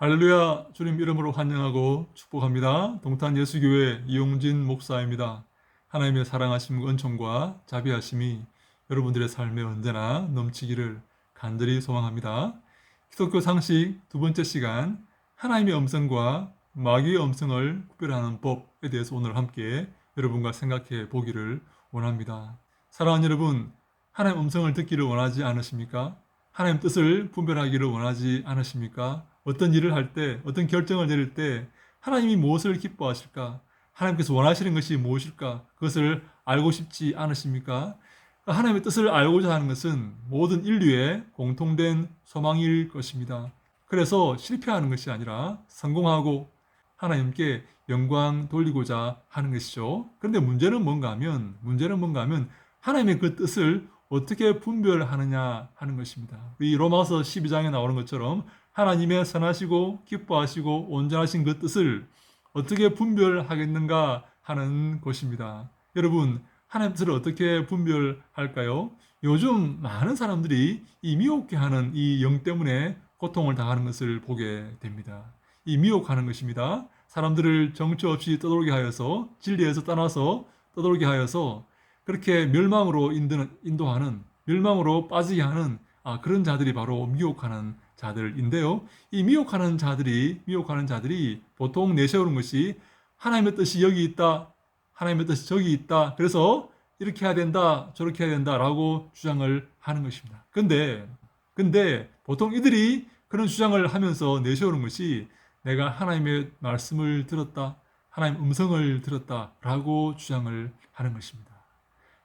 할렐루야 주님 이름으로 환영하고 축복합니다. 동탄 예수교회 이용진 목사입니다. 하나님의 사랑하심 은총과 자비하심이 여러분들의 삶에 언제나 넘치기를 간절히 소망합니다. 기독교 상식 두 번째 시간 하나님의 음성과 마귀의 음성을 구별하는 법에 대해서 오늘 함께 여러분과 생각해 보기를 원합니다. 사랑하는 여러분, 하나님 음성을 듣기를 원하지 않으십니까? 하나님 뜻을 분별하기를 원하지 않으십니까? 어떤 일을 할 때, 어떤 결정을 내릴 때 하나님이 무엇을 기뻐하실까? 하나님께서 원하시는 것이 무엇일까? 그것을 알고 싶지 않으십니까? 하나님의 뜻을 알고자 하는 것은 모든 인류의 공통된 소망일 것입니다. 그래서 실패하는 것이 아니라 성공하고 하나님께 영광 돌리고자 하는 것이죠. 그런데 문제는 뭔가 하면, 문제는 뭔가 하면 하나님의 그 뜻을 어떻게 분별하느냐 하는 것입니다. 이 로마서 12장에 나오는 것처럼 하나님의 선하시고 기뻐하시고 온전하신 그 뜻을 어떻게 분별하겠는가 하는 것입니다. 여러분, 하나님 뜻을 어떻게 분별할까요? 요즘 많은 사람들이 이 미혹게 하는 이 영 때문에 고통을 당하는 것을 보게 됩니다. 이 미혹하는 것입니다. 사람들을 정처 없이 떠돌게 하여서 진리에서 떠나서 떠돌게 하여서 그렇게 멸망으로 인도하는 멸망으로 빠지게 하는 아, 그런 자들이 바로 미혹하는 자들인데요. 이 미혹하는 자들이 미혹하는 자들이 보통 내세우는 것이 하나님의 뜻이 여기 있다. 하나님의 뜻이 저기 있다. 그래서 이렇게 해야 된다. 저렇게 해야 된다라고 주장을 하는 것입니다. 근데 근데 보통 이들이 그런 주장을 하면서 내세우는 것이 내가 하나님의 말씀을 들었다. 하나님 음성을 들었다라고 주장을 하는 것입니다.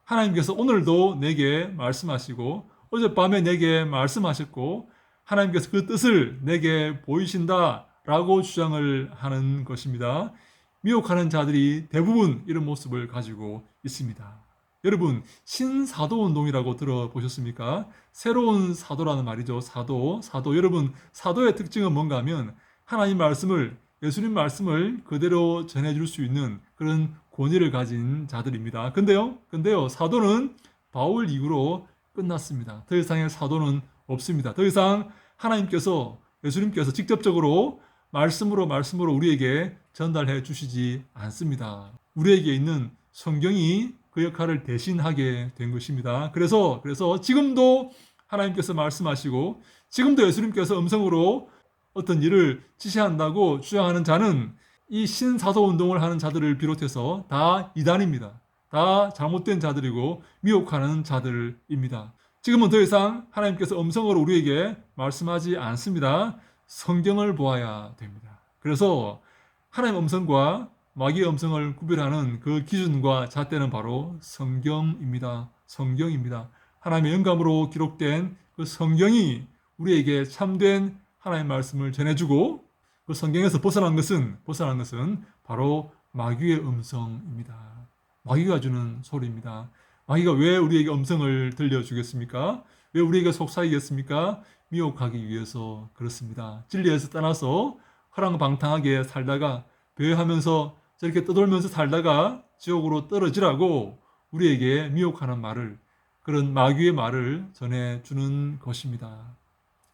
하나님께서 오늘도 내게 말씀하시고 어젯밤에 내게 말씀하셨고 하나님께서 그 뜻을 내게 보이신다라고 주장을 하는 것입니다. 미혹하는 자들이 대부분 이런 모습을 가지고 있습니다. 여러분, 신사도 운동이라고 들어보셨습니까? 새로운 사도라는 말이죠. 사도, 사도. 여러분, 사도의 특징은 뭔가 하면 하나님 말씀을, 예수님 말씀을 그대로 전해줄 수 있는 그런 권위를 가진 자들입니다. 근데요, 근데요, 사도는 바울 이후로 끝났습니다. 더 이상의 사도는 없습니다. 더 이상 하나님께서, 예수님께서 직접적으로 말씀으로 말씀으로 우리에게 전달해 주시지 않습니다. 우리에게 있는 성경이 그 역할을 대신하게 된 것입니다. 그래서 그래서 지금도 하나님께서 말씀하시고 지금도 예수님께서 음성으로 어떤 일을 지시한다고 주장하는 자는 이 신사도 운동을 하는 자들을 비롯해서 다 이단입니다. 다 잘못된 자들이고 미혹하는 자들입니다. 지금은 더 이상 하나님께서 음성으로 우리에게 말씀하지 않습니다. 성경을 보아야 됩니다. 그래서 하나님 음성과 마귀의 음성을 구별하는 그 기준과 잣대는 바로 성경입니다. 성경입니다. 하나님의 영감으로 기록된 그 성경이 우리에게 참된 하나님의 말씀을 전해주고 그 성경에서 벗어난 것은 벗어난 것은 바로 마귀의 음성입니다. 마귀가 주는 소리입니다. 마귀가 왜 우리에게 음성을 들려주겠습니까? 왜 우리에게 속삭이겠습니까? 미혹하기 위해서 그렇습니다. 진리에서 떠나서 허랑방탕하게 살다가 배회하면서 저렇게 떠돌면서 살다가 지옥으로 떨어지라고 우리에게 미혹하는 말을 그런 마귀의 말을 전해주는 것입니다.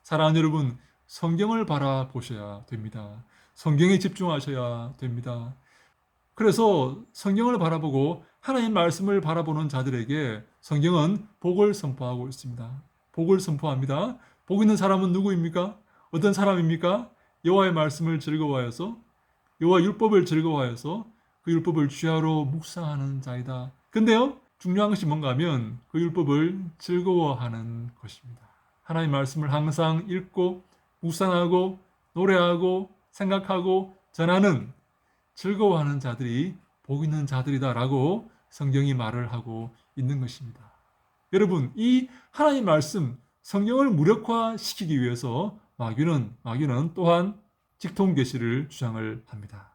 사랑하는 여러분, 성경을 바라보셔야 됩니다. 성경에 집중하셔야 됩니다. 그래서 성경을 바라보고 하나님 말씀을 바라보는 자들에게 성경은 복을 선포하고 있습니다. 복을 선포합니다. 복 있는 사람은 누구입니까? 어떤 사람입니까? 여호와의 말씀을 즐거워하여서 여호와 율법을 즐거워하여서 그 율법을 주야로 묵상하는 자이다. 근데요, 중요한 것이 뭔가 하면 그 율법을 즐거워하는 것입니다. 하나님 말씀을 항상 읽고 묵상하고 노래하고 생각하고 전하는 즐거워하는 자들이 복 있는 자들이다라고 성경이 말을 하고 있는 것입니다. 여러분, 이 하나님 말씀 성경을 무력화시키기 위해서 마귀는 마귀는 또한 직통 계시를 주장을 합니다.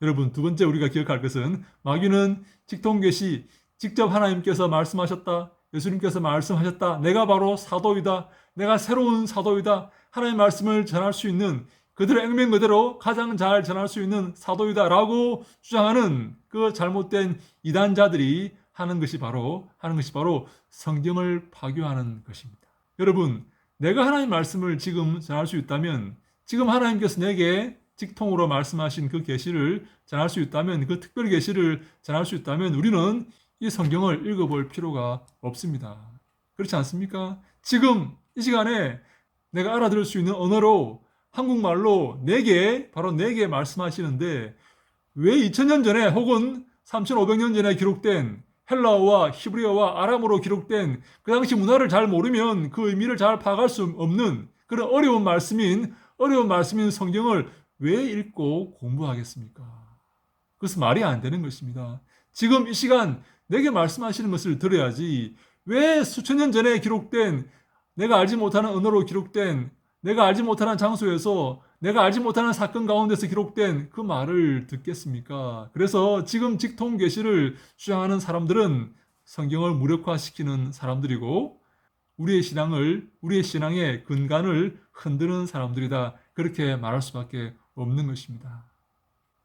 여러분, 두 번째 우리가 기억할 것은 마귀는 직통 계시 직접 하나님께서 말씀하셨다. 예수님께서 말씀하셨다. 내가 바로 사도이다. 내가 새로운 사도이다. 하나님의 말씀을 전할 수 있는 그들의 액면 그대로 가장 잘 전할 수 있는 사도이다라고 주장하는 그 잘못된 이단자들이 하는 것이 바로 하는 것이 바로 성경을 파교하는 것입니다. 여러분, 내가 하나님 말씀을 지금 전할 수 있다면 지금 하나님께서 내게 직통으로 말씀하신 그 계시를 전할 수 있다면 그 특별 계시를 전할 수 있다면 우리는 이 성경을 읽어볼 필요가 없습니다. 그렇지 않습니까? 지금 이 시간에 내가 알아들을 수 있는 언어로 한국말로 내게 바로 내게 말씀하시는데 왜 2000년 전에 혹은 3500년 전에 기록된 헬라어와 히브리어와 아람어로 기록된 그 당시 문화를 잘 모르면 그 의미를 잘 파악할 수 없는 그런 어려운 말씀인 어려운 말씀인 성경을 왜 읽고 공부하겠습니까? 그것은 말이 안 되는 것입니다. 지금 이 시간 내게 말씀하시는 것을 들어야지 왜 수천 년 전에 기록된 내가 알지 못하는 언어로 기록된 내가 알지 못하는 장소에서 내가 알지 못하는 사건 가운데서 기록된 그 말을 듣겠습니까? 그래서 지금 직통 계시를 주장하는 사람들은 성경을 무력화시키는 사람들이고 우리의 신앙을 우리의 신앙의 근간을 흔드는 사람들이다. 그렇게 말할 수밖에 없는 것입니다.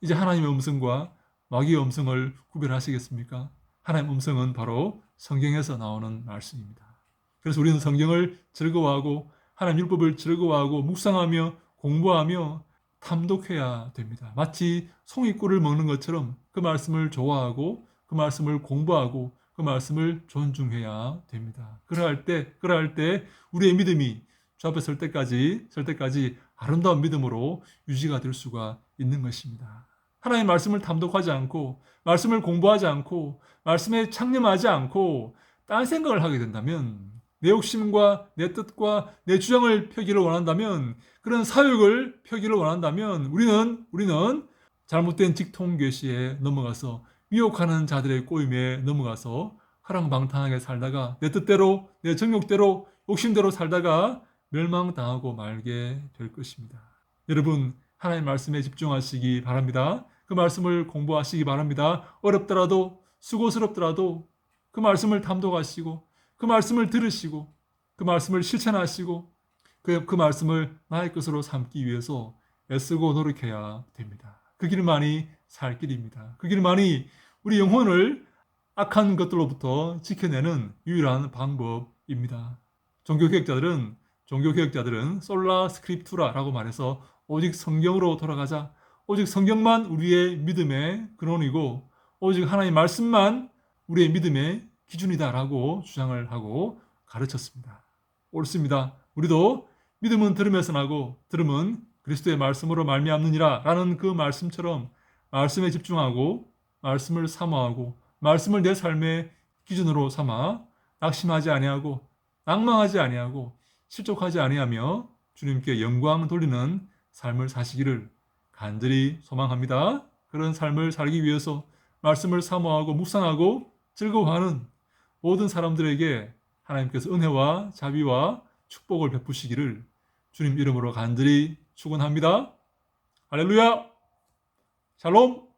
이제 하나님의 음성과 마귀의 음성을 구별하시겠습니까? 하나님의 음성은 바로 성경에서 나오는 말씀입니다. 그래서 우리는 성경을 즐거워하고 하나님 율법을 즐거워하고 묵상하며 공부하며 탐독해야 됩니다. 마치 송이꿀을 먹는 것처럼 그 말씀을 좋아하고 그 말씀을 공부하고 그 말씀을 존중해야 됩니다. 그러할 때, 그러할 때 우리의 믿음이 주 앞에 설 때까지, 설 때까지 아름다운 믿음으로 유지가 될 수가 있는 것입니다. 하나님 말씀을 탐독하지 않고, 말씀을 공부하지 않고, 말씀에 창념하지 않고, 딴 생각을 하게 된다면, 내 욕심과 내 뜻과 내 주장을 펴기를 원한다면, 그런 사역을 펴기를 원한다면, 우리는, 우리는 잘못된 직통 계시에 넘어가서 미혹하는 자들의 꼬임에 넘어가서 허랑방탕하게 살다가 내 뜻대로 내 정욕대로 욕심대로 살다가 멸망당하고 말게 될 것입니다. 여러분 하나님 말씀에 집중하시기 바랍니다. 그 말씀을 공부하시기 바랍니다. 어렵더라도 수고스럽더라도 그 말씀을 탐독하시고 그 말씀을 들으시고 그 말씀을 실천하시고 그, 그 말씀을 나의 것으로 삼기 위해서 애쓰고 노력해야 됩니다. 그 길만이 살 길입니다. 그 길만이 우리 영혼을 악한 것들로부터 지켜내는 유일한 방법입니다. 종교개혁자들은 종교개혁자들은 솔라 스크립투라라고 말해서 오직 성경으로 돌아가자. 오직 성경만 우리의 믿음의 근원이고 오직 하나님의 말씀만 우리의 믿음의 기준이다라고 주장을 하고 가르쳤습니다. 옳습니다. 우리도 믿음은 들음에서 나고 들음은 그리스도의 말씀으로 말미암느니라라는 그 말씀처럼 말씀에 집중하고 말씀을 사모하고 말씀을 내 삶의 기준으로 삼아 낙심하지 아니하고 낭망하지 아니하고 실족하지 아니하며 주님께 영광 돌리는 삶을 사시기를 간절히 소망합니다. 그런 삶을 살기 위해서 말씀을 사모하고 묵상하고 즐거워하는 모든 사람들에게 하나님께서 은혜와 자비와 축복을 베푸시기를 주님 이름으로 간절히 축원합니다. 할렐루야. 샬롬.